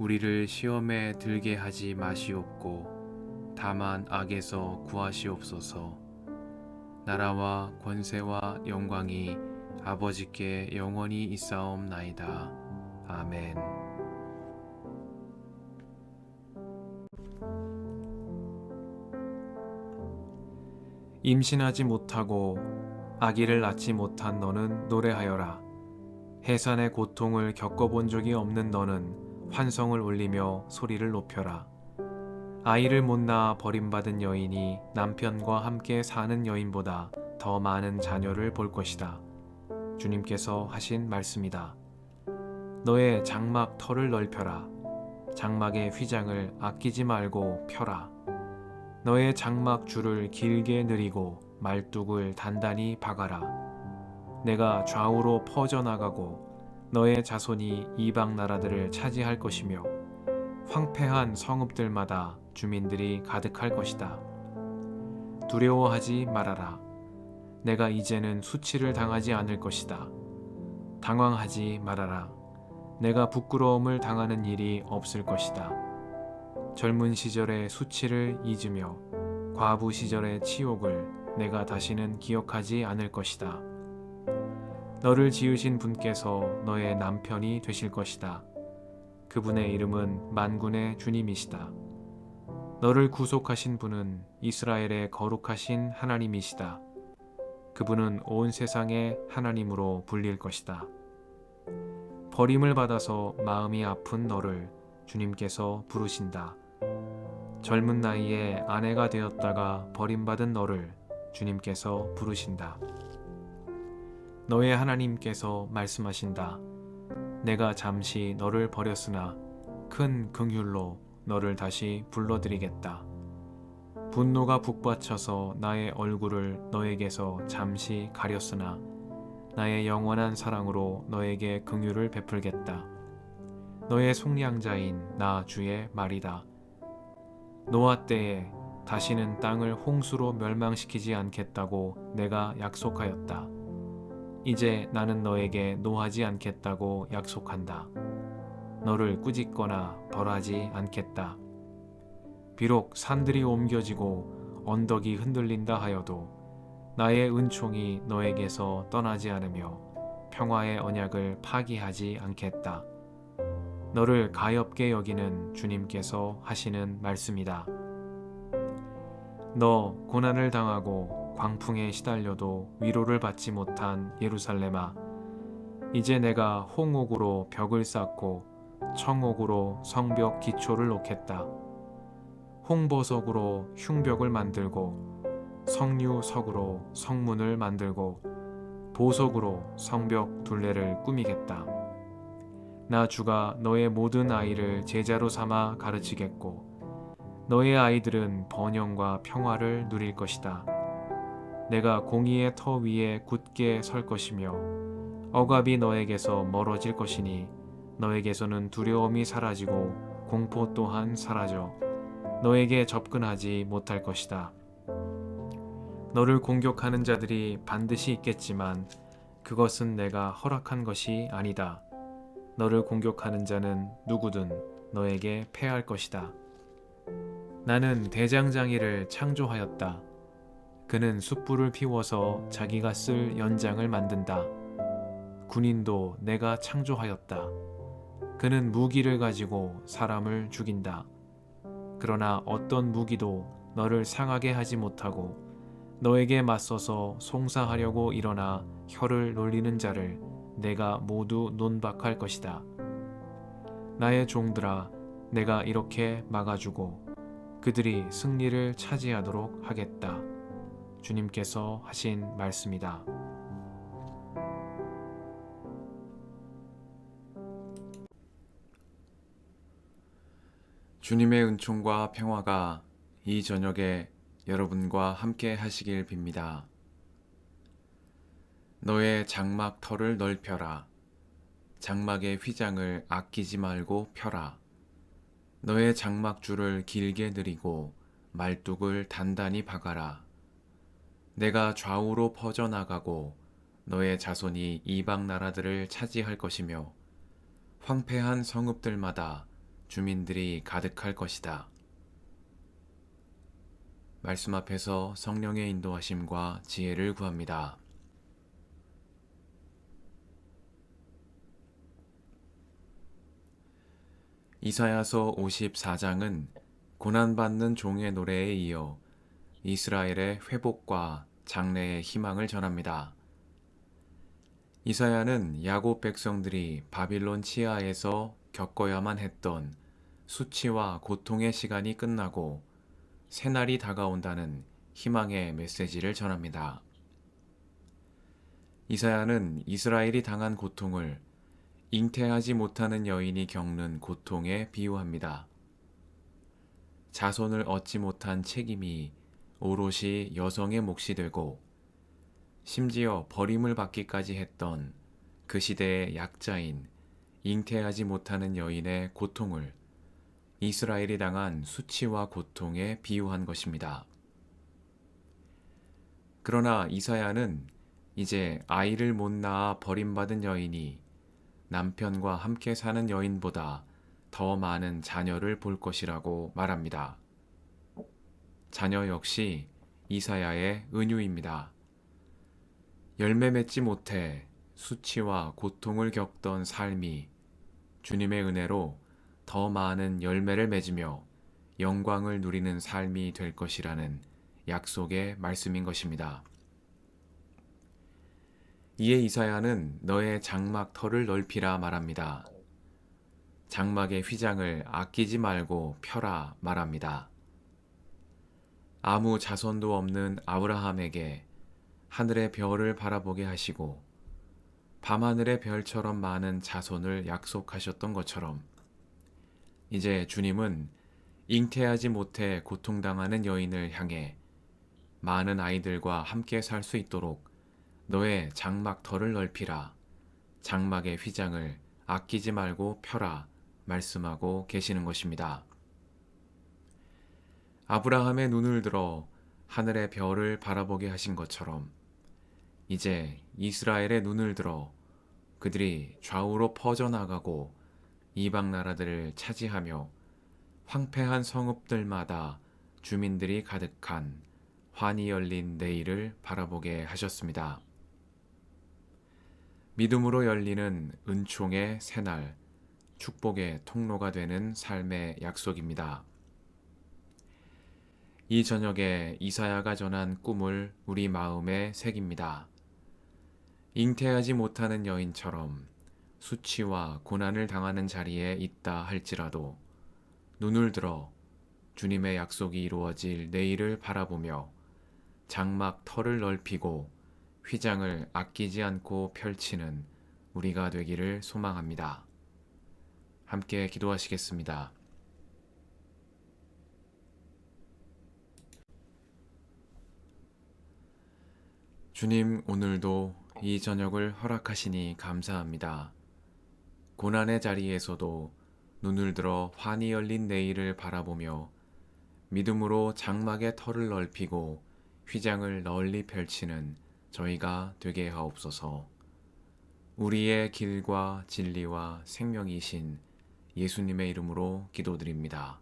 우리를 시험에 들게 하지 마시옵고 다만 악에서 구하시옵소서. 나라와 권세와 영광이 아버지께 영원히 있사옵나이다. 아멘. 임신하지 못하고 아기를 낳지 못한 너는 노래하여라. 해산의 고통을 겪어본 적이 없는 너는 환성을 울리며 소리를 높여라. 아이를 못 낳아 버림받은 여인이 남편과 함께 사는 여인보다 더 많은 자녀를 볼 것이다. 주님께서 하신 말씀이다. 너의 장막 털을 넓혀라. 장막의 휘장을 아끼지 말고 펴라. 너의 장막 줄을 길게 늘이고 말뚝을 단단히 박아라. 내가 좌우로 퍼져나가고 너의 자손이 이방 나라들을 차지할 것이며 황폐한 성읍들마다 주민들이 가득할 것이다. 두려워하지 말아라. 내가 이제는 수치를 당하지 않을 것이다. 당황하지 말아라. 내가 부끄러움을 당하는 일이 없을 것이다. 젊은 시절의 수치를 잊으며 과부 시절의 치욕을 내가 다시는 기억하지 않을 것이다. 너를 지으신 분께서 너의 남편이 되실 것이다. 그분의 이름은 만군의 주님이시다. 너를 구속하신 분은 이스라엘의 거룩하신 하나님이시다. 그분은 온 세상의 하나님으로 불릴 것이다. 버림을 받아서 마음이 아픈 너를 주님께서 부르신다. 젊은 나이에 아내가 되었다가 버림받은 너를 주님께서 부르신다. 너의 하나님께서 말씀하신다. 내가 잠시 너를 버렸으나 큰 긍휼로 너를 다시 불러들이겠다. 분노가 북받쳐서 나의 얼굴을 너에게서 잠시 가렸으나 나의 영원한 사랑으로 너에게 긍휼을 베풀겠다. 너의 속량자인 나 주의 말이다. 노아 때에 다시는 땅을 홍수로 멸망시키지 않겠다고 내가 약속하였다. 이제 나는 너에게 노하지 않겠다고 약속한다. 너를 꾸짖거나 벌하지 않겠다. 비록 산들이 옮겨지고 언덕이 흔들린다 하여도 나의 은총이 너에게서 떠나지 않으며 평화의 언약을 파기하지 않겠다. 너를 가엽게 여기는 주님께서 하시는 말씀이다. 너 고난을 당하고 광풍에 시달려도 위로를 받지 못한 예루살렘아, 이제 내가 홍옥으로 벽을 쌓고 청옥으로 성벽 기초를 놓겠다. 홍보석으로 흉벽을 만들고 성류석으로 성문을 만들고 보석으로 성벽 둘레를 꾸미겠다. 나 주가 너의 모든 아이를 제자로 삼아 가르치겠고 너의 아이들은 번영과 평화를 누릴 것이다. 내가 공의의 터 위에 굳게 설 것이며 억압이 너에게서 멀어질 것이니 너에게서는 두려움이 사라지고 공포 또한 사라져 너에게 접근하지 못할 것이다. 너를 공격하는 자들이 반드시 있겠지만 그것은 내가 허락한 것이 아니다. 너를 공격하는 자는 누구든 너에게 패할 것이다. 나는 대장장이를 창조하였다. 그는 숯불을 피워서 자기가 쓸 연장을 만든다. 군인도 내가 창조하였다. 그는 무기를 가지고 사람을 죽인다. 그러나 어떤 무기도 너를 상하게 하지 못하고 너에게 맞서서 송사하려고 일어나 혀를 놀리는 자를 내가 모두 논박할 것이다. 나의 종들아, 내가 이렇게 막아주고 그들이 승리를 차지하도록 하겠다. 주님께서 하신 말씀이다. 주님의 은총과 평화가 이 저녁에 여러분과 함께 하시길 빕니다. 너의 장막 털을 넓혀라. 장막의 휘장을 아끼지 말고 펴라. 너의 장막줄을 길게 늘이고 말뚝을 단단히 박아라. 내가 좌우로 퍼져나가고 너의 자손이 이방 나라들을 차지할 것이며 황폐한 성읍들마다 주민들이 가득할 것이다. 말씀 앞에서 성령의 인도하심과 지혜를 구합니다. 이사야서 54장은 고난받는 종의 노래에 이어 이스라엘의 회복과 장래의 희망을 전합니다. 이사야는 야곱 백성들이 바빌론 치하에서 겪어야만 했던 수치와 고통의 시간이 끝나고 새날이 다가온다는 희망의 메시지를 전합니다. 이사야는 이스라엘이 당한 고통을 잉태하지 못하는 여인이 겪는 고통에 비유합니다. 자손을 얻지 못한 책임이 오롯이 여성의 몫이 되고 심지어 버림을 받기까지 했던 그 시대의 약자인 잉태하지 못하는 여인의 고통을 이스라엘이 당한 수치와 고통에 비유한 것입니다. 그러나 이사야는 이제 아이를 못 낳아 버림받은 여인이 남편과 함께 사는 여인보다 더 많은 자녀를 볼 것이라고 말합니다. 자녀 역시 이사야의 은유입니다. 열매 맺지 못해 수치와 고통을 겪던 삶이 주님의 은혜로 더 많은 열매를 맺으며 영광을 누리는 삶이 될 것이라는 약속의 말씀인 것입니다. 이에 이사야는 너의 장막 털을 넓히라 말합니다. 장막의 휘장을 아끼지 말고 펴라 말합니다. 아무 자손도 없는 아브라함에게 하늘의 별을 바라보게 하시고 밤하늘의 별처럼 많은 자손을 약속하셨던 것처럼 이제 주님은 잉태하지 못해 고통당하는 여인을 향해 많은 아이들과 함께 살 수 있도록 너의 장막 털을 넓히라. 장막의 휘장을 아끼지 말고 펴라. 말씀하고 계시는 것입니다. 아브라함의 눈을 들어 하늘의 별을 바라보게 하신 것처럼 이제 이스라엘의 눈을 들어 그들이 좌우로 퍼져나가고 이방 나라들을 차지하며 황폐한 성읍들마다 주민들이 가득한 환히 열린 내일을 바라보게 하셨습니다. 믿음으로 열리는 은총의 새날, 축복의 통로가 되는 삶의 약속입니다. 이 저녁에 이사야가 전한 꿈을 우리 마음에 새깁니다. 잉태하지 못하는 여인처럼 수치와 고난을 당하는 자리에 있다 할지라도 눈을 들어 주님의 약속이 이루어질 내일을 바라보며 장막 털을 넓히고 휘장을 아끼지 않고 펼치는 우리가 되기를 소망합니다. 함께 기도하시겠습니다. 주님, 오늘도 이 저녁을 허락하시니 감사합니다. 고난의 자리에서도 눈을 들어 환히 열린 내일을 바라보며 믿음으로 장막의 털을 넓히고 휘장을 널리 펼치는 저희가 되게 하옵소서. 우리의 길과 진리와 생명이신 예수님의 이름으로 기도드립니다.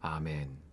아멘.